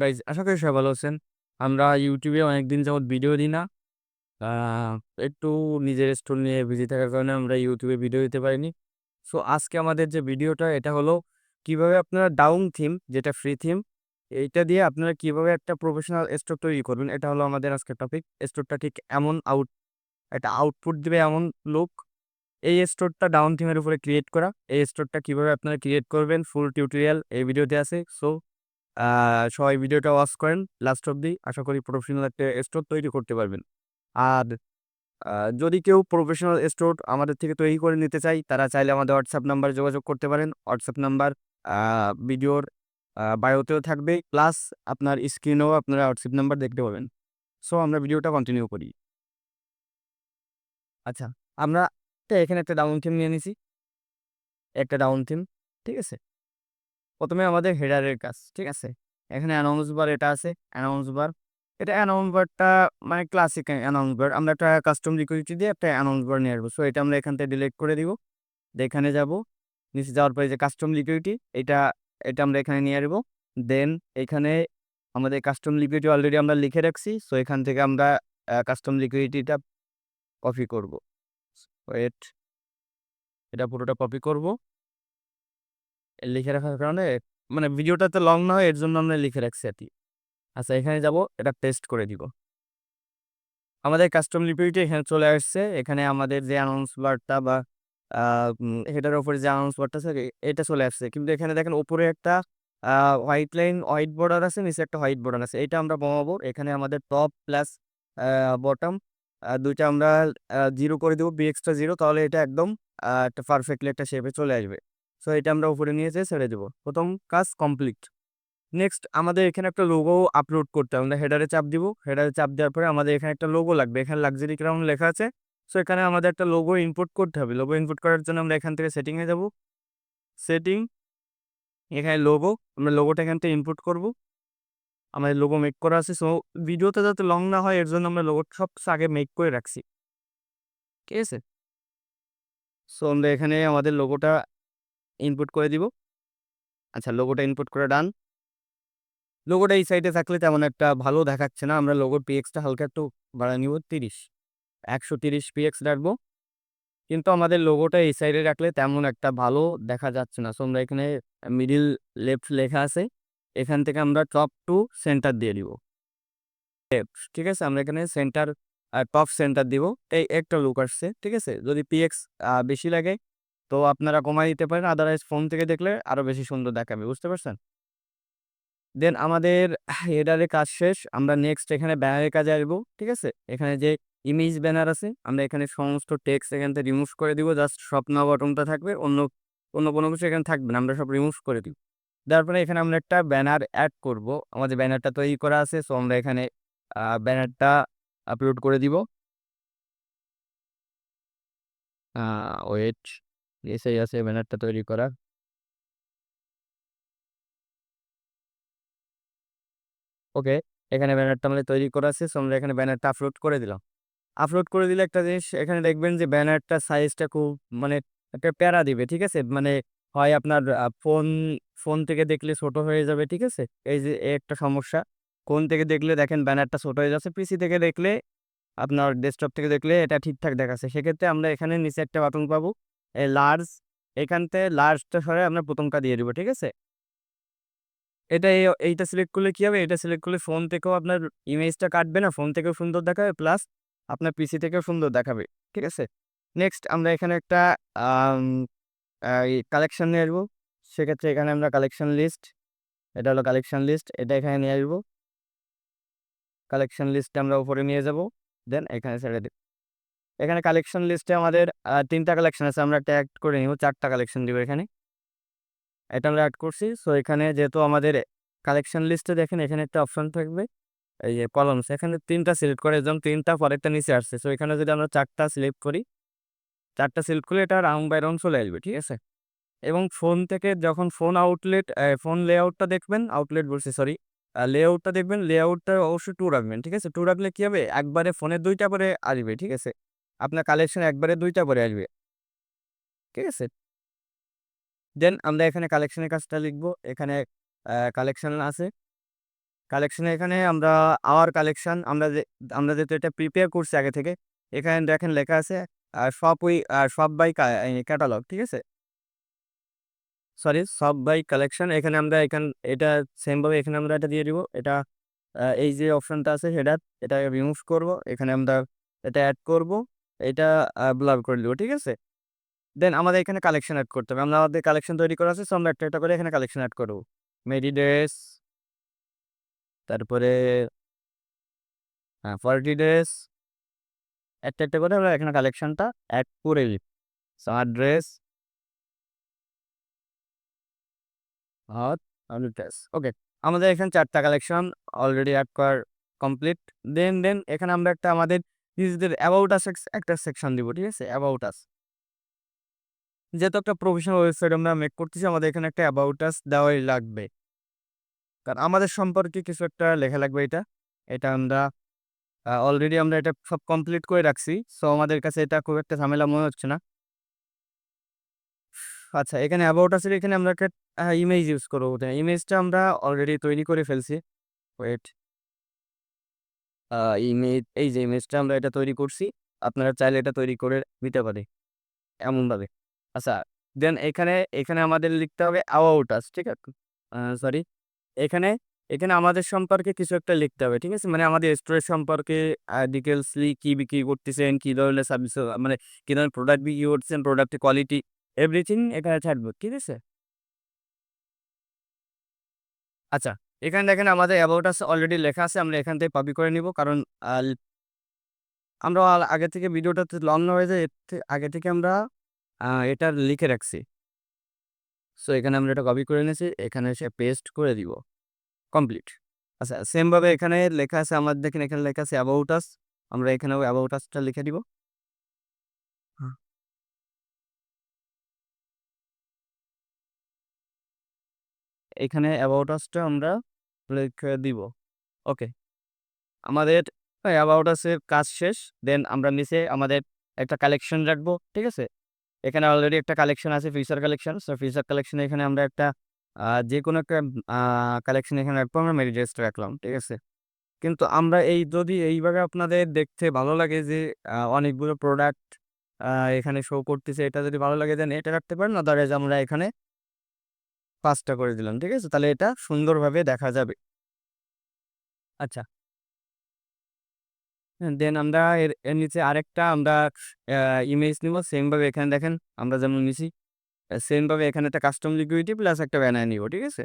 Guys আশা করি সবাই ভালো আছেন। আমরা ইউটিউবে অনেকদিন যাবৎ ভিডিও দিই না। একটু নিজের স্টোর নিয়ে বিজি থাকার কারণে আমরা ইউটিউবে ভিডিও দিতে পারিনি। সো আজকে আমাদের যে ভিডিওটা এটা হলো কীভাবে আপনারা ডাউন থিম যেটা ফ্রি থিম এইটা দিয়ে আপনারা কীভাবে একটা প্রফেশনাল স্টোর তৈরি করবেন, এটা হলো আমাদের আজকের টপিক স্টোরটা ঠিক এমন আউট একটা আউটপুট দেবে এমন লুক এই স্টোরটা ডাউন থিমের উপরে ক্রিয়েট করা। এই স্টোরটা কীভাবে আপনারা ক্রিয়েট করবেন ফুল টিউটোরিয়াল এই ভিডিওতে আছে। সো সবাই ভিডিওটা ওয়াচ করেন লাস্ট অব্দি আশা করি প্রফেশনাল একটা স্টোর তৈরি করতে পারবেন। আর যদি কেউ প্রফেশনাল স্টোর আমাদের থেকে তৈরি করে নিতে চাই তারা চাইলে আমাদের হোয়াটসঅ্যাপ নাম্বার যোগাযোগ করতে পারেন। হোয়াটসঅ্যাপ নাম্বার ভিডিওর বায়োতেও থাকবে। প্লাস আপনার স্ক্রিনেও আপনারা হোয়াটসঅ্যাপ নাম্বার দেখতে পাবেন। সো আমরা ভিডিওটা কন্টিনিউ করি। আচ্ছা আমরা এখানে একটা ডাউন থিম নিয়ে নিছি। একটা ডাউন থিম ঠিক আছে? প্রথমে আমাদের হেডারের কাজ, ঠিক আছে? এখানে অ্যানাউন্স বার এটা আছে অ্যানাউন্স বার এটা অ্যানাউন্স বারটা মানে ক্লাসিক অ্যানাউন্স বার আমরা একটা কাস্টম লিকুইডিটি দিয়ে একটা অ্যানাউন্স বার নিয়ে আসব। সো এটা আমরা এখান থেকে ডিলিট করে দিব। এখানে যাব। নিচে যাওয়ার পরে যে কাস্টম লিকুইডিটি এটা এটা আমরা এখানে নিয়ে আসব। দেন এখানে আমাদের কাস্টম লিকুইডিটি অলরেডি আমরা লিখে রাখছি। সো এখান থেকে আমরা কাস্টম লিকুইডিটিটা কপি করব। ওয়েট এটা পুরোটা কপি করব। লিখে রাখার কারণে মানে ভিডিওটা তো লং না হয়, এর জন্য আমরা লিখে রাখছি আর কি। আচ্ছা এখানে যাব, এটা পেস্ট করে দিব। আমাদের কাস্টম লিপিটি এখানে চলে আসছে। এখানে আমাদের যে অ্যানাউন্স বারটা বা হেটার ওপরে যে অ্যানাউন্স বারটা আছে, এটা চলে আসছে। কিন্তু এখানে দেখেন উপরে একটা হোয়াইট লাইন হোয়াইট বর্ডার আছে, নিচে একটা হোয়াইট বর্ডার আছে। এটা আমরা কমাবো এখানে আমাদের টপ প্লাস বটম দুইটা আমরা জিরো করে দেবো বি এক্সট্রা জিরো তাহলে এটা একদম একটা পারফেক্টলি একটা শেপে চলে আসবে। সো এটা আমরা উপরে নিয়ে যেয়ে ছেড়ে দেবো। প্রথম কাজ কমপ্লিট নেক্সট আমাদের এখানে একটা লোগো আপলোড করতে হবে। আমরা হেডারে চাপ দিব। হেডারে চাপ দেওয়ার পরে আমাদের এখানে একটা লোগো লাগবে। এখানে লাক্সারি ক্রাউন লেখা আছে। সো এখানে আমাদের একটা লোগো ইনপুট করতে হবে। লোগো ইনপুট করার জন্য আমরা এখান থেকে সেটিংয়ে যাব। সেটিং এখানে লোগো আমরা লোগোটা এখান থেকে ইনপুট করব। আমাদের লোগো মেক করা আছে। সো ভিডিওতে যাতে লং না হয়, এর জন্য আমরা লোগোটা সব আগে মেক করে রাখছি। ঠিক আছে? সো আমরা এখানে আমাদের লোগোটা ইনপুট করে দিব। আচ্ছা লোগোটা ইনপুট করে ডান। লোগোটা এই সাইডে থাকলে তেমন একটা ভালো দেখাচ্ছে না। আমরা লোগোর পিএক্সটা হালকা একটু বাড়া নিব, তিরিশ। একশো তিরিশ পিএক্স রাখব। কিন্তু আমাদের লোগোটা এই সাইডে রাখলে তেমন একটা ভালো দেখা যাচ্ছে না। সো আমরা এখানে মিডিল লেফট লেখা আছে। এখান থেকে আমরা টপ টু সেন্টার দিয়ে দিব। ঠিক আছে? আমরা এখানে সেন্টার টপ সেন্টার দিব। এই একটা লুক আসছে, ঠিক আছে? যদি পিএক্স বেশি লাগে তো আপনারা কমাই দিতে পারেন আদারওয়াইজ ফোন থেকে দেখলে আরও বেশি সুন্দর দেখাবে, বুঝতে পারছেন? দেন আমাদের হেডারের কাজ শেষ, আমরা নেক্সট এখানে ব্যানারের কাজে আসব, ঠিক আছে? এখানে যে ইমেজ ব্যানার আছে, আমরা এখানে সমস্ত টেক্সট এখান থেকে রিমুভ করে দিব জাস্ট স্বপ্ন বটনটা থাকবে, অন্য অন্য কোনো কিছু এখানে থাকবে না, আমরা সব রিমুভ করে দিব। তারপরে এখানে আমরা একটা ব্যানার অ্যাড করব, আমাদের ব্যানারটা তৈরি করা আছে সো আমরা এখানে ব্যানারটা আপলোড করে দিব। ওয়েট এসেই আছে ব্যানারটা তৈরি করা। ওকে, এখানে ব্যানারটা আমাদের তৈরি করা আছে সো আমরা এখানে ব্যানারটা আপলোড করে দিলাম। আপলোড করে দিলে একটা জিনিস, এখানে দেখবেন যে ব্যানারটা সাইজটা খুব মানে একটা প্যারা দিবে, ঠিক আছে? মানে হয় আপনার ফোন ফোন থেকে দেখলে ছোট হয়ে যাবে, ঠিক আছে? এই যে একটা সমস্যা। ফোন থেকে দেখলে দেখেন ব্যানারটা ছোট হয়ে যাচ্ছে পিসি থেকে দেখলে আপনার ডেস্কটপ থেকে দেখলে এটা ঠিকঠাক দেখাচ্ছে। সেক্ষেত্রে আমরা এখানে নিচে একটা বাটন পাবো। লার্জ এখান থেকে লার্জটা সরে আমরা প্রথমটা দিয়ে দেবো, ঠিক আছে? এটা এইটা সিলেক্ট করলে কী হবে? এটা সিলেক্ট করলে ফোন থেকেও আপনার ইমেজটা কাটবে না ফোন থেকেও সুন্দর দেখাবে প্লাস আপনার পিসি থেকেও সুন্দর দেখাবে, ঠিক আছে? নেক্সট আমরা এখানে একটা কালেকশন নিয়ে আসব। সেক্ষেত্রে এখানে আমরা কালেকশন লিস্ট এটা হলো কালেকশন লিস্ট এটা এখানে নিয়ে আসব। কালেকশন লিস্টে আমরা উপরে নিয়ে যাব দেন এখানে ছেড়ে দেব। এখানে কালেকশন লিস্টে আমাদের তিনটা কালেকশন আছে, আমরা একটা অ্যাড করে নিব, চারটা কালেকশন দিব এখানে। এটা আমরা অ্যাড করছি সো এখানে যেহেতু আমাদের কালেকশন লিস্টে দেখেন, এখানে একটা অপশন থাকবে, এই যে কলমস এখানে তিনটা সিলেক্ট করে একদম তিনটা পরেরটা নিচে আসছে সো এখানে যদি আমরা চারটা সিলেক্ট করি, চারটা সিলেক্ট করলে এটা রাউন্ড বাই রাউন্ড চলে আসবে, ঠিক আছে? এবং ফোন থেকে যখন ফোন আউটলেট ফোন লেআউটটা দেখবেন আউটলেট বলছি সরি লেআউটটা দেখবেন লেআউটটা অবশ্যই টু রাখবেন, ঠিক আছে? টু রাখলে কী হবে? একবারে ফোনের দুইটা পরে আসবে, ঠিক আছে? আপনার কালেকশন একবারে দুইটা পরে আসবে। ঠিক আছে? দেন আমরা এখানে কালেকশনের কাজটা লিখব। এখানে কালেকশন আছে। কালেকশনে এখানে আমরা আওয়ার কালেকশন আমরা যে, আমরা যেহেতু এটা প্রিপেয়ার করছি আগে থেকে, এখানে দেখেন লেখা আছে ওই আর সব বাই ক্যাটালগ ঠিক আছে? সরি সব বাই কালেকশন এখানে আমরা এখান, এটা সেমভাবে এখানে আমরা এটা দিয়ে দিব। এটা এই যে অপশনটা আছে সেটা এটা রিমুভ করব। এখানে আমরা এটা অ্যাড করব। এটা ব্লার করে দিব, ঠিক আছে? দেন আমাদের এখানে কালেকশন অ্যাড করতে হবে। আমরা আমাদের কালেকশন তৈরি করা আছে সো আমরা একটা একটা করে এখানে কালেকশন অ্যাড করব। মেডি ড্রেস তারপরে হ্যাঁ ফর্টি ড্রেস একটা একটা করে আমরা এখানে কালেকশনটা অ্যাড করে দিই। সামার ড্রেস ড্রেস ওকে আমাদের এখানে চারটা কালেকশন অলরেডি অ্যাড করার কমপ্লিট দেন দেন এখানে আমরা একটা আমাদের নিজেদের অ্যাবাউট আস একটা সেকশন দিব, ঠিক আছে? অ্যাবাউট আস যেহেতু একটা প্রফেশনাল ওয়েবসাইট আমরা মেক করতেছি, আমাদের এখানে একটা অ্যাবাউট আস দেওয়াই লাগবে। কারণ আমাদের সম্পর্কে কিছু একটা লেখা লাগবে এটা। এটা আমরা অলরেডি আমরা এটা সব কমপ্লিট করে রাখছি। সো আমাদের কাছে এটা খুব একটা ঝামেলা মনে হচ্ছে না। আচ্ছা এখানে অ্যাবাউট আছে এখানে আমরা একটা ইমেজ ইউজ করব। ইমেজটা আমরা অলরেডি তৈরি করে ফেলছি। ওয়েট ইমেজ, এই যে ইমেজটা আমরা এটা তৈরি করছি, আপনারা চাইলে এটা তৈরি করে নিতে পারে, এমনভাবে। আচ্ছা দেন এখানে এখানে আমাদের লিখতে হবে অ্যাবাউট আস ঠিক আছে? সরি এখানে এখানে আমাদের সম্পর্কে কিছু একটা লিখতে হবে, ঠিক আছে? মানে আমাদের স্টোরের সম্পর্কে ডিটেলসলি কি বিক্রি করতেছেন, কী ধরনের সার্ভিস মানে কী ধরনের প্রোডাক্ট বিক্রি করতেছেন প্রোডাক্টের কোয়ালিটি এভরিথিং এখানে থাকবে, ঠিক আছে? আচ্ছা এখানে দেখেন আমাদের অ্যাবাউট আস অলরেডি লেখা আছে, আমরা এখান থেকে কপি করে নিব। কারণ আমরা আগে থেকে ভিডিওটা লং হয়ে যায় আগে থেকে আমরা এটা লিখে রাখছি। সো এখানে আমরা এটা কপি করে নিয়েছি, এখানে এসে পেস্ট করে দিব। কমপ্লিট আচ্ছা সেমভাবে এখানে লেখা আছে আমার দেখেন এখানে লেখা আছে অ্যাবাউট আস আমরা এখানেও অ্যাবাউট আসটা লিখে দিব। এখানে অ্যাবাউট আসটা আমরা লিখে দিব। ওকে আমাদের অ্যাবাউট আসের কাজ শেষ দেন আমরা নিচে আমাদের একটা কালেকশন রাখব, ঠিক আছে? এখানে অলরেডি একটা কালেকশন আছে feature collection so feature collection এখানে আমরা একটা যে কোনো একটা কালেকশন এখানে রাখব, আমরা মেরি ড্রেসটা রাখলাম, ঠিক আছে? কিন্তু আমরা এই, যদি এইভাবে আপনাদের দেখতে ভালো লাগে যে অনেকগুলো প্রোডাক্ট এখানে শো করতেছে, এটা যদি ভালো লাগে দেন এটা রাখতে পারেন আদারওয়াইজ আমরা এখানে পাঁচটা করে দিলাম, ঠিক আছে? তাহলে এটা সুন্দরভাবে দেখা যাবে। আচ্ছা। দেন আমরা এর এর নিচে আরেকটা আমরা ইমেজ নিব। সেমভাবে এখানে দেখেন, আমরা যেমন নিছি সেমভাবে এখানে একটা কাস্টম লিকুইডিটি প্লাস একটা ব্যানার নিব, ঠিক আছে?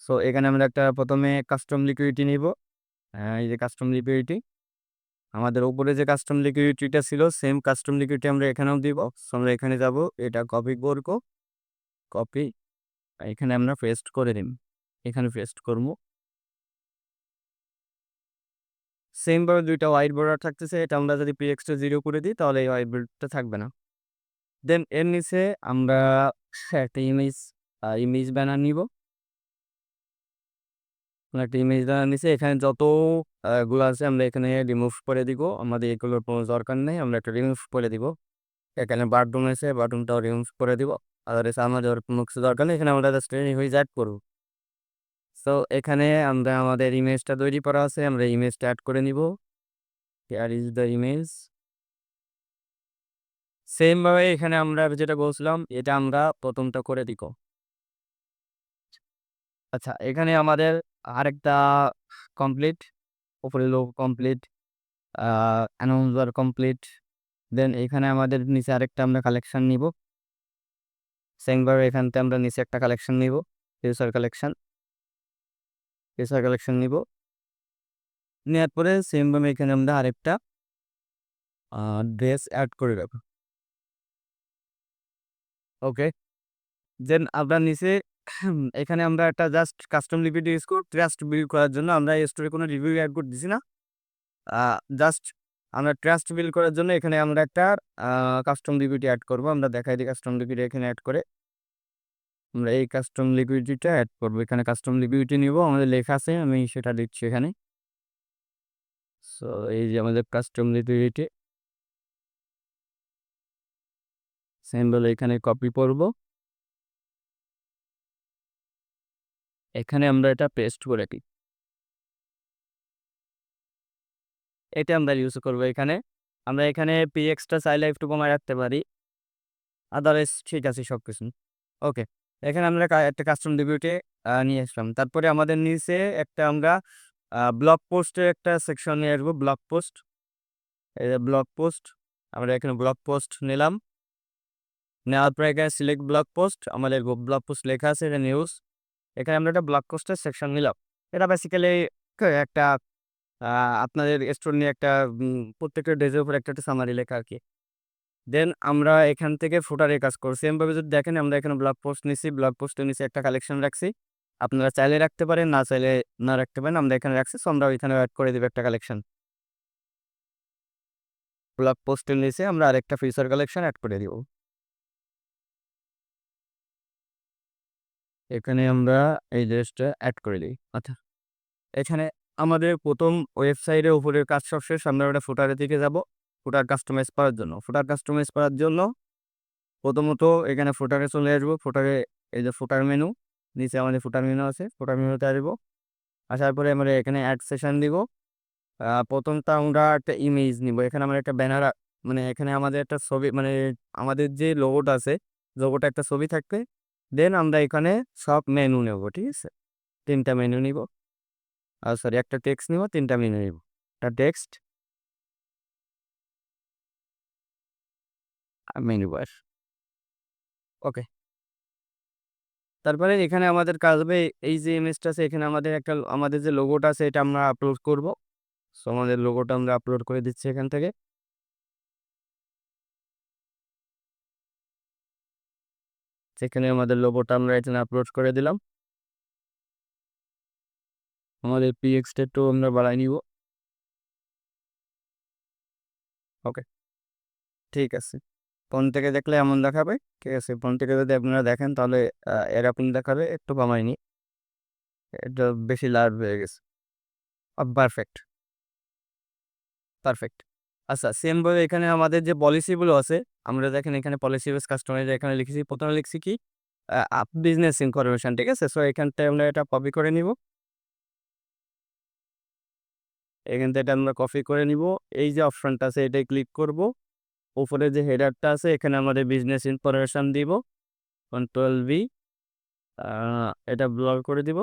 সো এখানে আমরা একটা প্রথমে কাস্টম লিকুইডিটি নিব। এই যে কাস্টম লিকুইডিটি আমাদের উপরে যে কাস্টম লিকুইডিটিটা ছিল সেম কাস্টম লিকুইডিটি আমরা এখানেও দিব। আমরা এখানে যাব, এটা কপি করব। কপি এখানে আমরা পেস্ট করে নিব। এখানে পেস্ট করব। সেমভাবে দুইটা হোয়াইট বর্ডার থাকতেছে এটা আমরা যদি পি এক্সটা জিরো করে দিই তাহলে এই হোয়াইট বর্ডারটা থাকবে না। দেন এর নিচে আমরা একটা ইমেজ ইমেজ ব্যানার নিব। একটা ইমেজ ব্যানার নিচে এখানে যত আহ, গুলো আছে আমরা এখানে রিমুভ করে দিব। আমাদের এগুলোর কোনো দরকার নেই আমরা একটা রিমুভ করে দিব। এখানে বাথরুম আছে বাথরুমটাও রিমুভ করে দিব। আর আমাদের কোনো দরকার নেই এখানে আমরা জাস্ট হয়ে অ্যাড করব সো এখানে আমরা আমাদের ইমেজটা তৈরি করা আছে আমরা ইমেজটা অ্যাড করে নিব here is the image same ভাবে এখানে আমরা যেটা বলছিলাম এটা আমরা প্রথমটা করে দিব আচ্ছা এখানে আমাদের আরেকটা কমপ্লিট উপরে লোক কমপ্লিট অ্যানাউন্সার কমপ্লিট দেন এখানে আমাদের নিচে আরেকটা আমরা কালেকশন নিব সেমভাবে এখান থেকে আমরা নিচে একটা কালেকশন নিব ফিউচার কালেকশন ইউসার কালেকশন নিব। নেওয়ার পরে সেমভাবে এখানে আমরা আরেকটা ড্রেস অ্যাড করে দেবো ওকে দেন আমরা নিচে এখানে আমরা একটা জাস্ট কাস্টম লিপিড ইউজ করি ট্রাস্ট বিল্ড করার জন্য আমরা স্টোরে কোনো রিভিউ অ্যাড করে দিছি না জাস্ট আমরা ট্রাস্ট বিল করার জন্য এখানে আমরা একটা কাস্টম লিকুইডিটি অ্যাড করব। আমরা দেখাই দিই কাস্টম লিকুইড এখানে অ্যাড করে। আমরা এই কাস্টম লিকুইডিটিটা অ্যাড করব। এখানে কাস্টম লিকুইডিটি নিব। আমাদের লেখা আছে, আমি সেটা দিচ্ছি এখানে। সো এই যে আমাদের কাস্টম লিকুইডিটি সিম্বল এখানে কপি করব। এখানে আমরা এটা পেস্ট করে দিই এটা আমরা ইউজ করব এখানে। আমরা এখানে পি এক্সটা চাইলে একটু কমায় রাখতে পারি। আদারওয়াইজ ঠিক আছে সব কিছু ওকে এখানে আমরা একটা কাস্টম ডিবিউটে নিয়ে আসলাম। তারপরে আমাদের নিচে একটা আমরা ব্লগ পোস্টের একটা সেকশন নিয়ে আসব ব্লগ পোস্ট এই যে ব্লগ পোস্ট আমরা এখানে ব্লগ পোস্ট নিলাম। নেওয়ার পরে এখানে সিলেক্ট ব্লগ পোস্ট আমাদের ব্লগ পোস্ট লেখা আছে, এটা নিউজ এখানে আমরা একটা ব্লগ পোস্টের সেকশন নিলাম। এটা বেসিক্যালি একটা আপনাদের স্টোর নিয়ে একটা প্রত্যেকটা ডেজের উপর একটা একটা সামারি লেখা আর কি দেন আমরা এখান থেকে ফুটারের কাজ করছি। সেমভাবে যদি দেখেন, আমরা এখানে ব্লগ পোস্ট নিছি। ব্লগ পোস্টের নিচে একটা কালেকশন রাখছি। আপনারা চাইলে রাখতে পারেন, না চাইলে না রাখতে পারেন, আমরা এখানে রাখছি। সো আমরা ওইখানে অ্যাড করে দেবো একটা কালেকশন ব্লগ পোস্টের নিচে আমরা আরেকটা ফিচার কালেকশন অ্যাড করে দিব। এখানে আমরা এই ড্রেসটা অ্যাড করে দিই। আচ্ছা। এখানে আমাদের প্রথম ওয়েবসাইটের উপরের কাজ সব শেষ, আমরা ওটা ফুটারের দিকে যাব ফুটার কাস্টমাইজ করার জন্য। ফুটার কাস্টমাইজ করার জন্য প্রথমত এখানে ফুটারে চলে আসব ফুটারে এই যে ফুটার মেনু নিচে আমাদের ফুটার মেনু আছে ফুটার মেনুতে আসব। আসার পরে আমরা এখানে অ্যাড সেশন দিব। প্রথমটা আমরা একটা ইমেজ নিব। এখানে আমরা একটা ব্যানার মানে এখানে আমাদের একটা ছবি মানে আমাদের যে লোগোটা আছে লোগোটা একটা ছবি থাকবে। দেন আমরা এখানে সব মেনু নেব, ঠিক আছে? তিনটা মেনু নিব। আর সরি একটা টেক্সট নিব, তিনটা মেনু নিব। একটা টেক্সট মেনু বার ওকে তারপরে এখানে আমাদের কাজ হবে, এই যে ইমেজটা আছে, এখানে আমাদের একটা, আমাদের যে লোগোটা আছে, এটা আমরা আপলোড করব। সো আমাদের লোগোটা আমরা আপলোড করে দিচ্ছি এখান থেকে। সেখানে আমাদের লোগোটা আমরা এখানে আপলোড করে দিলাম। আমাদের পিএক্সটা একটু আমরা বাড়াই নিব। ওকে ঠিক আছে। ফোন থেকে দেখলে এমন দেখাবে। ঠিক আছে, ফোন থেকে যদি আপনারা দেখেন তাহলে এরকম দেখাবে, একটু কমায়নি এটা বেশি লার্জ হয়ে গেছে। পারফেক্ট পারফেক্ট আচ্ছা সেম ভাবে এখানে আমাদের যে পলিসিগুলো আছে, আমরা দেখেন এখানে পলিসি বেস কাস্টমাইজ এখানে লিখেছি। প্রথমে লিখছি কি? বিজনেস ইনফরমেশন ঠিক আছে? সো এখানটায় আমরা এটা কপি করে নিব। এখান থেকে আমরা কপি করে নিব। এই যে অপশনটা আছে এটাই ক্লিক করব। উপরে যে হেডারটা আছে, এখানে আমাদের বিজনেস ইনফরমেশন দিব। কন্ট্রোল বি এটা ব্লক করে দিব।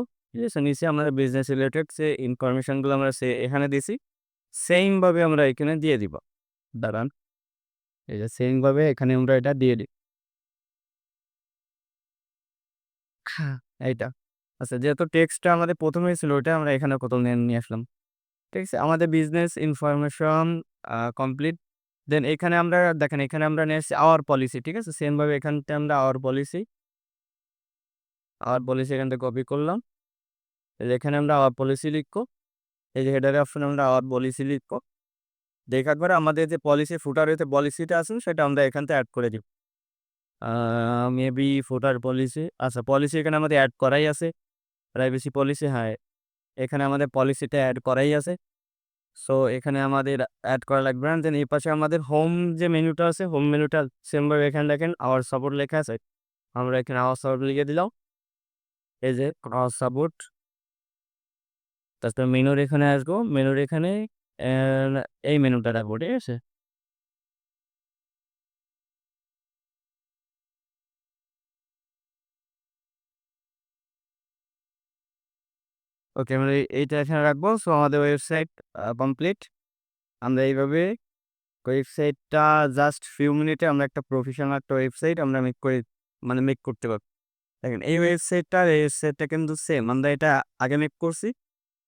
নিচে আমাদের বিজনেস রিলেটেড যে ইনফরমেশনগুলো আমরা সে, এখানে দিছি সেমভাবে আমরা এখানে দিয়ে দিব। দাঁড়ান, এই যে সেমভাবে এখানে আমরা এটা দিয়ে দিই হ্যাঁ এইটা। আচ্ছা যেহেতু টেক্সটটা আমাদের প্রথমেই ছিল, ওইটা আমরা এখানে কত নিয়ে আসলাম। ঠিক আছে? আমাদের বিজনেস ইনফরমেশন কমপ্লিট দেন এখানে আমরা, দেখেন এখানে আমরা নিয়ে এসেছি আওয়ার পলিসি ঠিক আছে? সেমভাবে এখানটা আমরা আওয়ার পলিসি আওয়ার পলিসি এখান থেকে কপি করলাম এখানে আমরা আওয়ার পলিসি লিখব। এই যে হেডারে অপশন আমরা আওয়ার পলিসি লিখব। দেখার পরে আমাদের যে পলিসি ফুটার যে পলিসিটা আছে সেটা আমরা এখান থেকে অ্যাড করে দিব। মেবি ফুটার পলিসি আচ্ছা পলিসি এখানে আমাদের অ্যাড করাই আছে। প্রাইভেসি পলিসি হ্যাঁ। এখানে আমাদের পলিসিটা অ্যাড করাই আছে। সো এখানে আমাদের অ্যাড করা লাগবে না। দেন এই পাশে আমাদের হোম যে মেনুটা আছে হোম মেনুটা সেমভাবে এখানে দেখেন আওয়ার সাপোর্ট লেখা আছে। আমরা এখানে আওয়ার সাপোর্ট লিখে দিলাম। এই যে আওয়ার সাপোর্ট তারপর মেনুর এখানে আসব। মেনুর এখানে এই মেনুটা রাখব, ঠিক আছে? ওকে আমরা এই- এইটা এখানে রাখব। সো আমাদের ওয়েবসাইট কমপ্লিট আমরা এইভাবে ওয়েবসাইটটা জাস্ট ফিউ মিনিটে আমরা একটা প্রফেশনাল একটা ওয়েবসাইট আমরা মেক করে মানে মেক করতে পারব। দেখেন, এই ওয়েবসাইটটা এই ওয়েবসাইটটা কিন্তু সেম আমরা এটা আগে মেক করছি,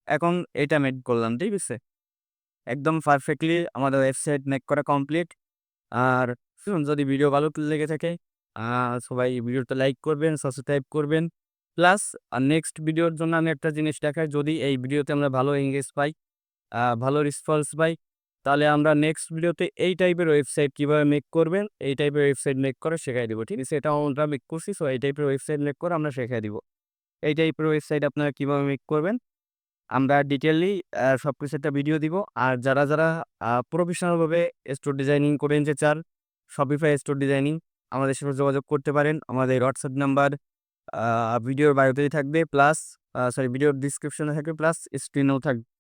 এখন এটা মেক করলাম, ঠিক আছে? একদম পারফেক্টলি আমাদের ওয়েবসাইট মেক করা কমপ্লিট আর শুনুন, যদি ভিডিও ভালো লেগে থাকে সবাই ভিডিওটা লাইক করবেন সাবস্ক্রাইব করবেন। প্লাস নেক্সট ভিডিওর জন্য আমি একটা জিনিস দেখাই, যদি এই ভিডিওতে আমরা ভালো এঙ্গেজ পাই ভালো রেসপন্স পাই, তাহলে আমরা নেক্সট ভিডিওতে এই টাইপের ওয়েবসাইট কীভাবে মেক করবেন, এই টাইপের ওয়েবসাইট মেক করে শেখাই দেবো, ঠিক আছে? এটা আমরা মেক করছি সো এই টাইপের ওয়েবসাইট মেক করে আমরা শেখাই দিব। এই টাইপের ওয়েবসাইট আপনারা কীভাবে মেক করবেন, আমরা ডিটেললি সব কিছু একটা ভিডিও দিব। আর যারা যারা প্রফেশনালভাবে স্টোর ডিজাইনিং করে নিতে চান শপিফাই স্টোর ডিজাইনিং আমাদের সাথে যোগাযোগ করতে পারেন। আমাদের হোয়াটসঅ্যাপ নাম্বার ভিডিওর বায়োতেই থাকবে প্লাস সরি ভিডিওর ডিসক্রিপশনে থাকবে প্লাস স্ক্রিনেও থাকবে।